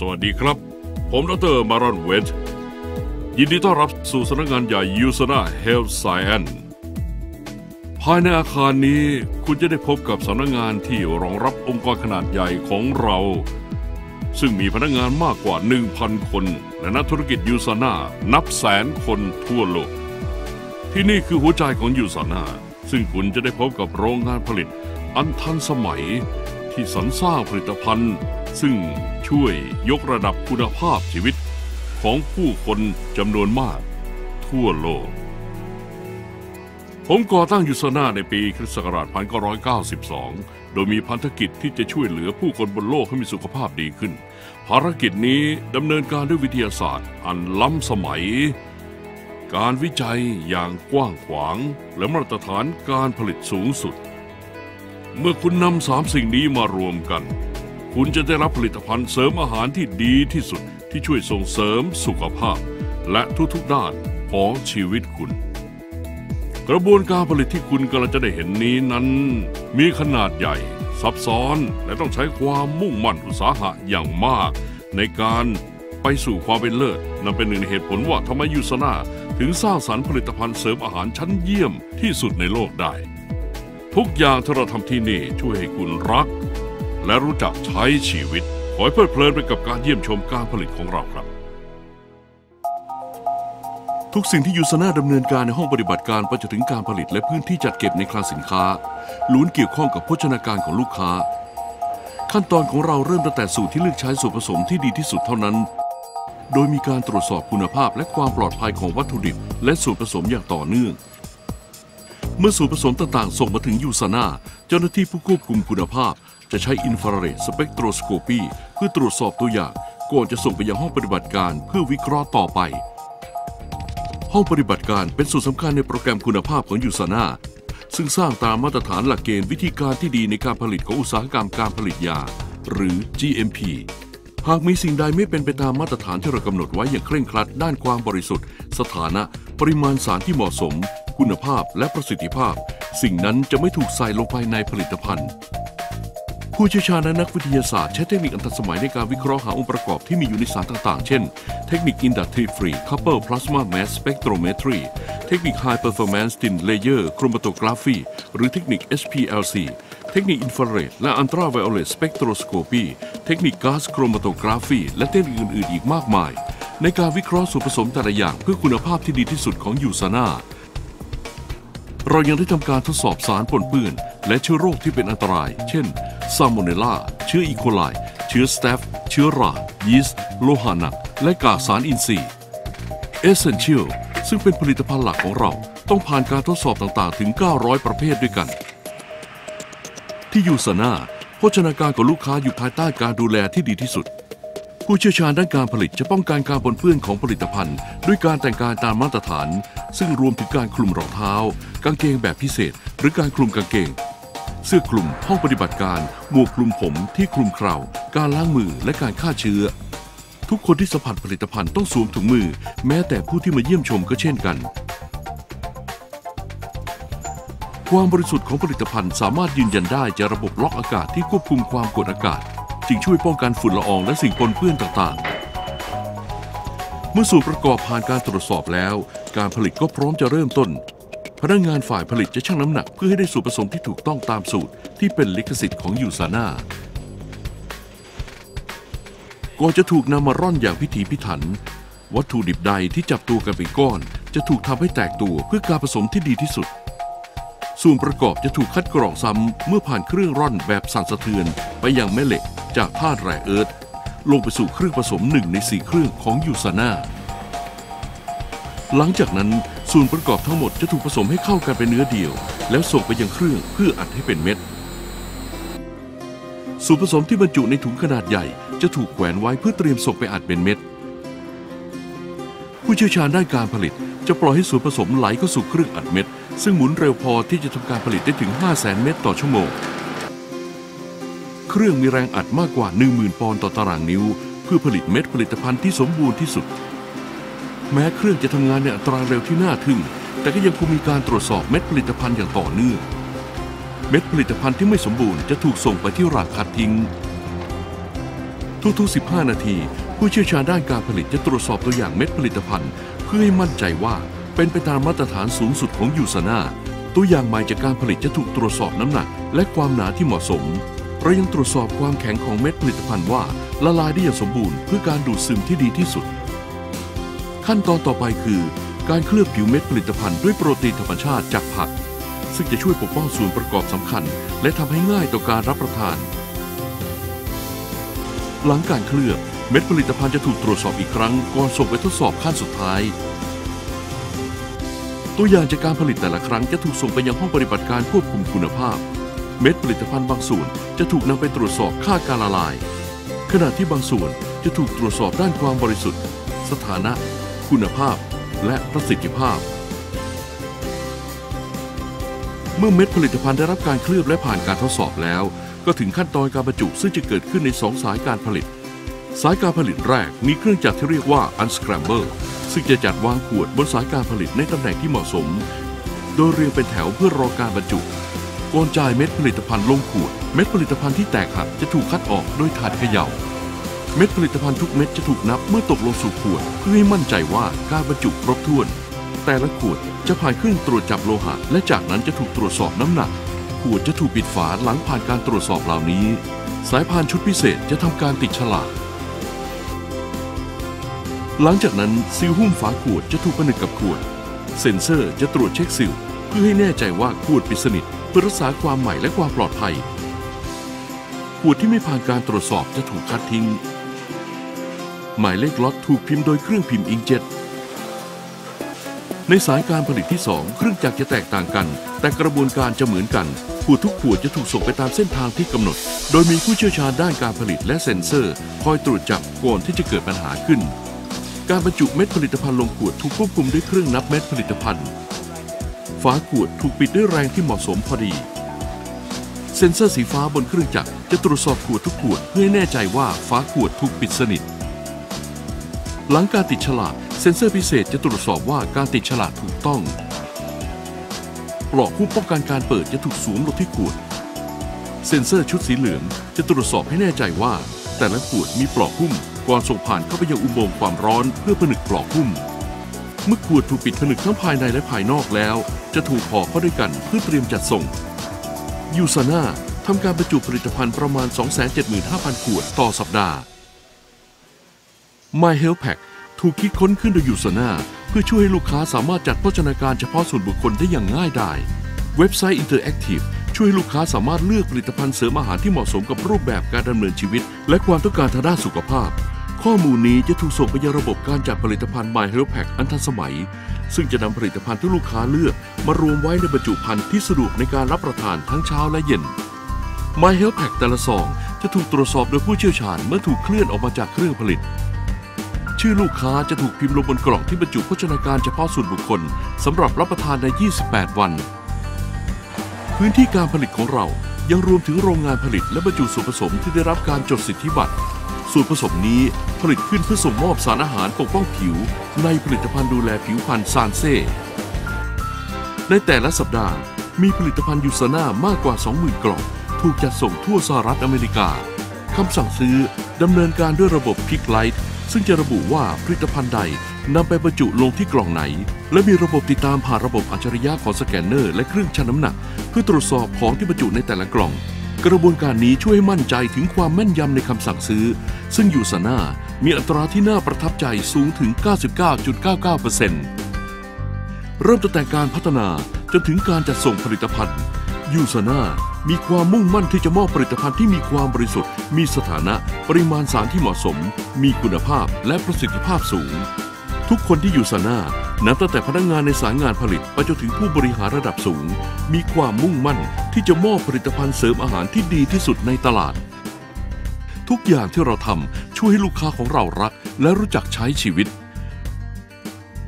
สวัสดีครับ ผมดรมารอนเวทยินดีต้อนรับสู่สำนักงานใหญ่ยูซนาเฮลท์ไซแอนภายในอาคารนี้คุณจะได้พบกับสำนักงานที่รองรับองค์กรขนาดใหญ่ของเรา ซึ่งมีพนักงานมากกว่า 1,000 คน และนักธุรกิจยูซานานับแสนคนทั่วโลก ที่นี่คือหัวใจของยูซานาซึ่งคุณจะได้พบกับโรงงานผลิตอันทันสมัยที่สรรสร้างผลิตภัณฑ์ ซึ่งช่วยยกระดับคุณภาพชีวิตของผู้คนจำนวนมากทั่วโลก ผมก่อตั้งยูโซนาในปีคริสต์ศักราช 1992 โดยมีพันธกิจที่จะช่วยเหลือผู้คนบนโลกให้มีสุขภาพดีขึ้น ภารกิจนี้ดำเนินการด้วยวิทยาศาสตร์ อันล้ำสมัย การวิจัยอย่างกว้างขวาง และมาตรฐานการผลิตสูงสุด เมื่อคุณนำสามสิ่งนี้มารวมกัน คุณจะได้รับผลิตภัณฑ์เสริมอาหารที่ดีที่สุดที่ช่วยส่งเสริมสุขภาพ และทุกๆด้านของชีวิตคุณ กระบวนการผลิตที่คุณกำลังจะได้เห็นนี้นั้น มีขนาดใหญ่ ซับซ้อนและต้องใช้ความมุ่งมั่นอุตสาหะอย่างมาก ในการไปสู่ความเป็นเลิศนั่นเป็นหนึ่งในเหตุผลว่าทำไมยูซนาถึงสร้างสรรค์ผลิตภัณฑ์เสริมอาหารชั้นเยี่ยมที่สุดในโลกได้ ทุกอย่างที่เราทำที่นี่ช่วยให้คุณรัก และรู้จักใช้ชีวิต ขอให้เพลิดเพลินไปกับการเยี่ยมชมการผลิตของเราครับ ทุกสิ่งที่ยูซนาดำเนินการในห้องปฏิบัติการไปจนถึงการผลิตและพื้นที่จัดเก็บในคลังสินค้าล้วนเกี่ยวข้องกับโภชนาการของลูกค้า ขั้นตอนของเราเริ่มตั้งแต่สูตรที่เลือกใช้ส่วนผสมที่ดีที่สุดเท่านั้น โดยมีการตรวจสอบคุณภาพและความปลอดภัยของวัตถุดิบ และส่วนผสมอย่างต่อเนื่องเมื่อส่วนผสมต่างๆ ส่งมาถึงยูซานาเจ้าหน้าที่ผู้ควบคุมคุณภาพ จะใช้อินฟราเรดสเปกโทรสโคปีเพื่อตรวจสอบตัวอย่างก่อนจะส่งไปยังห้องปฏิบัติการเพื่อวิเคราะห์ต่อไป ห้องปฏิบัติการเป็นส่วนสำคัญในโปรแกรมคุณภาพของยูซานาซึ่งสร้างตามมาตรฐานหลักเกณฑ์วิธีการที่ดีในการผลิตของอุตสาหกรรมการผลิตยา หรือ GMP หากมีสิ่งใดไม่เป็นไปตามมาตรฐานที่เรากำหนดไว้อย่างเคร่งครัด ด้านความบริสุทธิ์ สถานะ ปริมาณสารที่เหมาะสม คุณภาพและประสิทธิภาพ สิ่งนั้นจะไม่ถูกใส่ลงไปในผลิตภัณฑ์ ผู้เชี่ยวชาญและนักวิทยาศาสตร์ใช้เทคนิคอันทันสมัยในการวิเคราะห์หาองค์ประกอบที่มีอยู่ในสารต่างๆ เช่น เทคนิค Inductive Free Couple Plasma Mass Spectrometry เทคนิค High Performance Thin Layer Chromatography หรือเทคนิค SPLC เทคนิคอินฟราเรดและอันตราไวโอเลตสเปกโทรสโคปีเทคนิคก๊าซโครมาโตกราฟีและเทคนิคอื่นๆอีกมากมาย ในการวิเคราะห์ส่วนผสมแต่ละอย่างเพื่อคุณภาพที่ดีที่สุดของยูซาน่า เรายังได้ทำการทดสอบสารปนเปื้อน และเชื้อโรคที่เป็นอันตราย เช่นซาโมเนลาเชื้ออีโคไล เชื้อสเตฟเชื้อรา ยีสต์ โลหะหนัก และกากสารอินทรีย์ Essential ซึ่งเป็นผลิตภัณฑ์หลักของเราต้องผ่านการทดสอบต่างๆ ถึง 900 ประเภทด้วยกัน ที่ยูซานาโภชนาการของลูกค้าอยู่ภายใต้การดูแลที่ดีที่สุด ผู้เชี่ยวชาญด้านการผลิตจะป้องกันการปนเปื้อนของผลิตภัณฑ์ ด้วยการแต่งกายตามมาตรฐาน ซึ่งรวมถึงการคลุมรองเท้า กางเกงแบบพิเศษ หรือการคลุมกางเกง เสื้อคลุมห้องปฏิบัติการ หมวกคลุมผมที่คลุมเคราการล้างมือและการฆ่าเชื้อ ทุกคนที่สัมผัสผลิตภัณฑ์ต้องสวมถุงมือ แม้แต่ผู้ที่มาเยี่ยมชมก็เช่นกัน ความบริสุทธิ์ของผลิตภัณฑ์สามารถยืนยันได้จากระบบล็อกอากาศที่ควบคุมความกดอากาศ จึงช่วยป้องกันฝุ่นละอองและสิ่งปนเปื้อนต่างๆ เมื่อส่วนประกอบผ่านการตรวจสอบแล้ว การผลิตก็พร้อมจะเริ่มต้น พนักงานฝ่ายผลิตจะชั่งน้ำหนักเพื่อให้ได้ส่วนผสมที่ถูกต้องตามสูตรที่เป็นลิขสิทธิ์ของยูซาน่าก่อนจะถูกนำมาร่อนอย่างพิถีพิถัน วัตถุดิบใดที่จับตัวกันเป็นก้อน จะถูกทำให้แตกตัวเพื่อการผสมที่ดีที่สุด ส่วนประกอบจะถูกคัดกรองซ้ำเมื่อผ่านเครื่องร่อนแบบสั่นสะเทือนไปยังแม่เหล็ก จากธาตุแร่เอิร์ธลงไปสู่เครื่องผสมหนึ่งในสี่เครื่องของยูซาน่าหลังจากนั้นส่วนประกอบทั้งหมดจะถูกผสมให้เข้ากันเป็นเนื้อเดียว แล้วส่งไปยังเครื่องเพื่ออัดให้เป็นเม็ด ส่วนผสมที่บรรจุในถุงขนาดใหญ่ จะถูกแขวนไว้เพื่อเตรียมส่งไปอัดเป็นเม็ด ผู้เชี่ยวชาญด้านการผลิตจะปล่อยให้ส่วนผสมไหลเข้าสู่เครื่องอัดเม็ด ซึ่งหมุนเร็วพอที่จะทำการผลิตได้ถึง 5 0 0แสนเม็ดต่อชั่วโมง เครื่องมีแรงอัดมากกว่า 10,000 ปอนด์ต่อตารางนิ้ว เพื่อผลิตเม็ดผลิตภัณฑ์ที่สมบูรณ์ที่สุด แม้เครื่องจะทำงานในอัตราเร็วที่น่าทึ่ง แต่ก็ยังคงมีการตรวจสอบเม็ดผลิตภัณฑ์อย่างต่อเนื่อง เม็ดผลิตภัณฑ์ที่ไม่สมบูรณ์จะถูกส่งไปที่รางคัดทิ้ง ทุกๆ 15 นาที ผู้เชี่ยวชาญด้านการผลิตจะตรวจสอบตัวอย่างเม็ดผลิตภัณฑ์ เพื่อให้มั่นใจว่าเป็นไปตามมาตรฐานสูงสุดของยูซาน่าตัวอย่างใหม่จากการผลิตจะถูกตรวจสอบน้ำหนัก และความหนาที่เหมาะสม เรายังตรวจสอบความแข็งของเม็ดผลิตภัณฑ์ว่าละลายได้อย่างสมบูรณ์เพื่อการดูดซึมที่ดีที่สุด ขั้นตอนต่อไปคือ การเคลือบผิวเม็ดผลิตภัณฑ์ด้วยโปรตีนธรรมชาติจากผัก ซึ่งจะช่วยปกป้องส่วนประกอบสำคัญ และทำให้ง่ายต่อการรับประทาน หลังการเคลือบเม็ดผลิตภัณฑ์จะถูกตรวจสอบอีกครั้งก่อนส่งไปทดสอบขั้นสุดท้าย ตัวอย่างจากการผลิตแต่ละครั้งจะถูกส่งไปยังห้องปฏิบัติการควบคุมคุณภาพ เม็ดผลิตภัณฑ์บางส่วนจะถูกนำไปตรวจสอบค่าการละลาย ขณะที่บางส่วนจะถูกตรวจสอบด้านความบริสุทธิ์ สถานะ คุณภาพ และประสิทธิภาพ เมื่อเม็ดผลิตภัณฑ์ได้รับการเคลือบและผ่านการทดสอบแล้ว ก็ถึงขั้นตอนการบรรจุซึ่งจะเกิดขึ้นในสองสายการผลิต สายการผลิตแรกมีเครื่องจักรที่เรียกว่า unscramble ซึ่งจะจัดวางขวดบนสายการผลิตในตำแหน่งที่เหมาะสม โดยเรียงเป็นแถวเพื่อรอการบรรจุ ก่อนจ่ายเม็ดผลิตภัณฑ์ลงขวด เม็ดผลิตภัณฑ์ที่แตกหักจะถูกคัดออกโดยถาดเขย่า เม็ดผลิตภัณฑ์ทุกเม็ดจะถูกนับเมื่อตกลงสู่ขวด เพื่อให้มั่นใจว่าการบรรจุครบถ้วน แต่ละขวดจะผ่านเครื่องตรวจจับโลหะ และจากนั้นจะถูกตรวจสอบน้ำหนัก ขวดจะถูกปิดฝาหลังผ่านการตรวจสอบเหล่านี้ สายพานชุดพิเศษจะทำการติดฉลากหลังจากนั้นซีลหุ้มฝาขวดจะถูกผนึกกับขวด เซ็นเซอร์จะตรวจเช็คซีลเพื่อให้แน่ใจว่าขวดปิดสนิท พื่อรักษาความใหม่และความปลอดภัย ขวดที่ไม่ผ่านการตรวจสอบจะถูกคัดทิ้ง หมายเลขล็อตถูกพิมพ์โดยเครื่องพิมพ์อิงเจ็ตในสายการผลิตที่ 2 เครื่องจักรจะแตกต่างกัน แต่กระบวนการจะเหมือนกัน ขวดทุกขวดจะถูกส่งไปตามเส้นทางที่กำหนด โดยมีผู้เชี่ยวชาญด้านการผลิตและเซ็นเซอร์ คอยตรวจจับก่อนที่จะเกิดปัญหาขึ้น การบรรจุเม็ดผลิตภัณฑ์ลงขวดถูกควบคุมด้วยเครื่องนับเม็ดผลิตภัณฑ์ ฝาขวดถูกปิดด้วยแรงที่เหมาะสมพอดี เซ็นเซอร์สีฟ้าบนเครื่องจักรจะตรวจสอบขวดทุกขวดเพื่อให้แน่ใจว่าฝาขวดถูกปิดสนิท หลังการติดฉลากเซ็นเซอร์พิเศษจะตรวจสอบว่าการติดฉลากถูกต้องปลอกผู้ป้องกันการเปิดจะถูกสวมลงที่ขวด เซ็นเซอร์ชุดสีเหลืองจะตรวจสอบให้แน่ใจว่า แต่ละขวดมีปลอกหุ้มก่อนส่งผ่านเข้าไปยังอุโมงค์ความร้อนเพื่อผนึกปลอกหุ้ม เมื่อขวดถูกปิดผนึกทั้งภายในและภายนอกแล้ว จะถูกห่อเข้าด้วยกันเพื่อเตรียมจัดส่ง ยูซาน่าทำการบรรจุผลิตภัณฑ์ประมาณ 275,000 ขวดต่อสัปดาห์ My Health Pack ถูกคิดค้นขึ้นโดยยูซาน่าเพื่อช่วยให้ลูกค้าสามารถจัดโภชนาการเฉพาะส่วนบุคคลได้อย่างง่ายดายเว็บไซต์ Interactive ช่วยให้ลูกค้าสามารถเลือกผลิตภัณฑ์เสริมอาหารที่เหมาะสมกับรูปแบบการดำเนินชีวิต และความต้องการทางด้านสุขภาพ ข้อมูลนี้จะถูกส่งไปยังระบบการจัดผลิตภัณฑ์ My Health Pack อันทันสมัย ซึ่งจะนำผลิตภัณฑ์ที่ลูกค้าเลือก มารวมไว้ในบรรจุภัณฑ์ที่สะดวกในการรับประทานทั้งเช้าและเย็น My Health Pack แต่ละซองจะถูกตรวจสอบโดยผู้เชี่ยวชาญเมื่อถูกเคลื่อนออกมาจากเครื่องผลิต ชื่อลูกค้าจะถูกพิมพ์ลงบนกล่องที่บรรจุโภชนาการเฉพาะส่วนบุคคลสำหรับรับประทานใน 28 วัน พื้นที่การผลิตของเรายังรวมถึงโรงงานผลิตและบรรจุส่วนผสมที่ได้รับการจดสิทธิบัตร ส่วนผสมนี้ผลิตขึ้นเพื่อส่งมอบสารอาหารปกป้องผิว ในผลิตภัณฑ์ดูแลผิวพรรณซานเซ่ ในแต่ละสัปดาห์มีผลิตภัณฑ์ยูซาน่ามากกว่า 20,000 กล่อง ถูกจัดส่งทั่วสหรัฐอเมริกา คำสั่งซื้อดำเนินการด้วยระบบพิกไลท์ซึ่งจะระบุว่าผลิตภัณฑ์ใดนำไปบรรจุลงที่กล่องไหน และมีระบบติดตามผ่านระบบอัจฉริยะของสแกนเนอร์และเครื่องชั่งน้ำหนัก เพื่อตรวจสอบของที่บรรจุในแต่ละกล่อง กระบวนการนี้ช่วยให้มั่นใจถึงความแม่นยำในคำสั่งซื้อ ซึ่งยูซาน่ามีอัตราที่น่าประทับใจสูงถึง 99.99%เริ่มตั้งแต่การพัฒนาจนถึงการจัดส่งผลิตภัณฑ์ยูซาน่ามีความมุ่งมั่นที่จะมอบผลิตภัณฑ์ที่มีความบริสุทธิ์ มีสถานะ ปริมาณสารที่เหมาะสม มีคุณภาพและประสิทธิภาพสูง ทุกคนที่อยู่ซานานับตั้งแต่พนักงานในสายงานผลิตไปจนถึงผู้บริหารระดับสูง มีความมุ่งมั่นที่จะมอบผลิตภัณฑ์เสริมอาหารที่ดีที่สุดในตลาด ทุกอย่างที่เราทำช่วยให้ลูกค้าของเรารัก และรู้จักใช้ชีวิต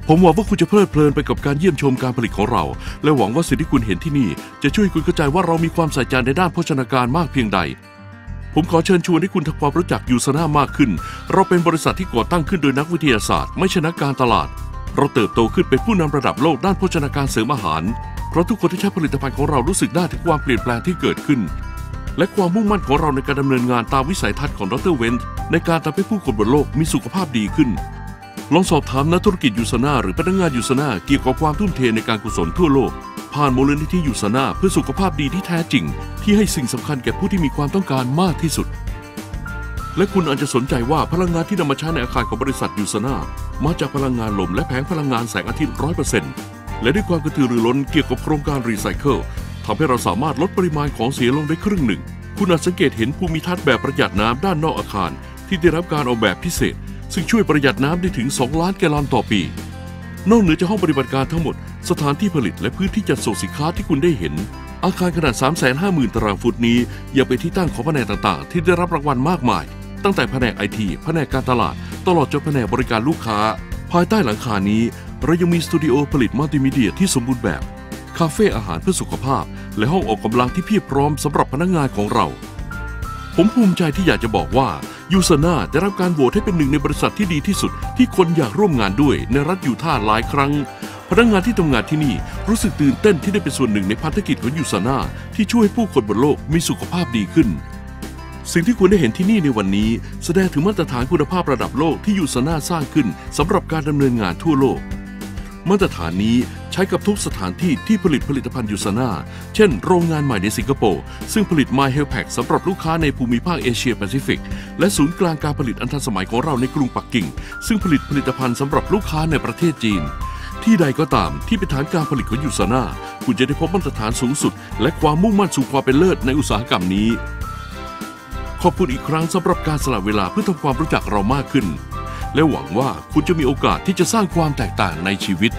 ผมหวังว่าคุณจะเพลิดเพลินไปกับการเยี่ยมชมการผลิตของเรา และหวังว่าสิ่งที่คุณเห็นที่นี่ จะช่วยคุณเข้าใจว่าเรามีความใส่ใจในด้านโภชนาการมากเพียงใด ผมขอเชิญชวนให้คุณทำความรู้จักยูซาน่ามากขึ้น เราเป็นบริษัทที่ก่อตั้งขึ้นโดยนักวิทยาศาสตร์ ไม่ใช่นักการตลาด เราเติบโตขึ้นเป็นผู้นำระดับโลกด้านโภชนาการเสริมอาหาร เพราะทุกคนที่ใช้ผลิตภัณฑ์ของเรารู้สึกได้ถึงความเปลี่ยนแปลงที่เกิดขึ้น และความมุ่งมั่นของเราในการดำเนินงานตามวิสัยทัศน์ของดรเวนต์ในการทำให้ผู้คนบนโลกมีสุขภาพดีขึ้น ลองสอบถามนักธุรกิจยูซานาหรือพนักงานยูซานาเกี่ยวกับความทุ่มเทในการกุศลทั่วโลก ผ่านมูลนิธิยูซานาเพื่อสุขภาพดีที่แท้จริง ที่ให้สิ่งสำคัญแก่ผู้ที่มีความต้องการมากที่สุด และคุณอาจจะสนใจว่าพลังงานที่นำมาใช้ในอาคารของบริษัทยูซานามาจากพลังงานลมและแผงพลังงานแสงอาทิตย์ร้อยเปอร์เซ็นต์และด้วยความกระตือรือร้นเกี่ยวกับโครงการรีไซเคิลทำให้เราสามารถลดปริมาณของเสียลงได้ครึ่งหนึ่ง คุณอาจสังเกตเห็นภูมิทัศน์แบบประหยัดน้ำด้านนอกอาคาร ที่ได้รับการออกแบบพิเศษ ซึ่งช่วยประหยัดน้ำได้ถึง 2 ล้านแกลลอนต่อปี นอกเหนือจากห้องปฏิบัติการทั้งหมด สถานที่ผลิตและพื้นที่จัดส่งสินค้าที่คุณได้เห็น อาคารขนาด 350,000 ตารางฟุตนี้ยังเป็นที่ตั้งของแผนกต่างๆ ที่ได้รับรางวัลมากมาย ตั้งแต่แผนกไอทีแผนกการตลาด ตลอดจนแผนกบริการลูกค้า ภายใต้หลังคานี้ เรายังมีสตูดิโอผลิตมัลติมีเดียที่สมบูรณ์แบบ คาเฟ่อาหารเพื่อสุขภาพ และห้องออกกำลังที่เพียบพร้อมสำหรับพนักงานของเรา ผมภูมิใจที่อยากจะบอกว่ายูซาน่าได้รับการโหวตให้เป็นหนึ่งในบริษัทที่ดีที่สุด ที่คนอยากร่วมงานด้วยในรัฐยูทาห์หลายครั้ง พนักงานที่ทำงานที่นี่รู้สึกตื่นเต้นที่ได้เป็นส่วนหนึ่งในพันธกิจของยูซาน่าที่ช่วยให้ผู้คนบนโลกมีสุขภาพดีขึ้น สิ่งที่คุณได้เห็นที่นี่ในวันนี้ แสดงถึงมาตรฐานคุณภาพระดับโลกที่ยูซาน่าสร้างขึ้นสำหรับการดำเนินงานทั่วโลก มาตรฐานนี้ใช้กับทุกสถานที่ที่ผลิตผลิตภัณฑ์ยูซาน่า เช่นโรงงานใหม่ในสิงคโปร์ ซึ่งผลิต My Health Pack สำหรับลูกค้าในภูมิภาคเอเชียแปซิฟิก และศูนย์กลางการผลิตอันทันสมัยของเราในกรุงปักกิ่ง ซึ่งผลิตผลิตภัณฑ์สำหรับลูกค้าในประเทศจีน ที่ใดก็ตามที่เป็นฐานการผลิตของยูซาน่าคุณจะได้พบมาตรฐานสูงสุด และความมุ่งมั่นสู่ความเป็นเลิศในอุตสาหกรรมนี้ ขอบคุณอีกครั้งสำหรับการสละเวลาเพื่อทำความรู้จักเรามากขึ้น และหวังว่าคุณจะมีโอกาสที่จะสร้างความแตกต่างในชีวิต